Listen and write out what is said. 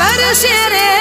कर शेरे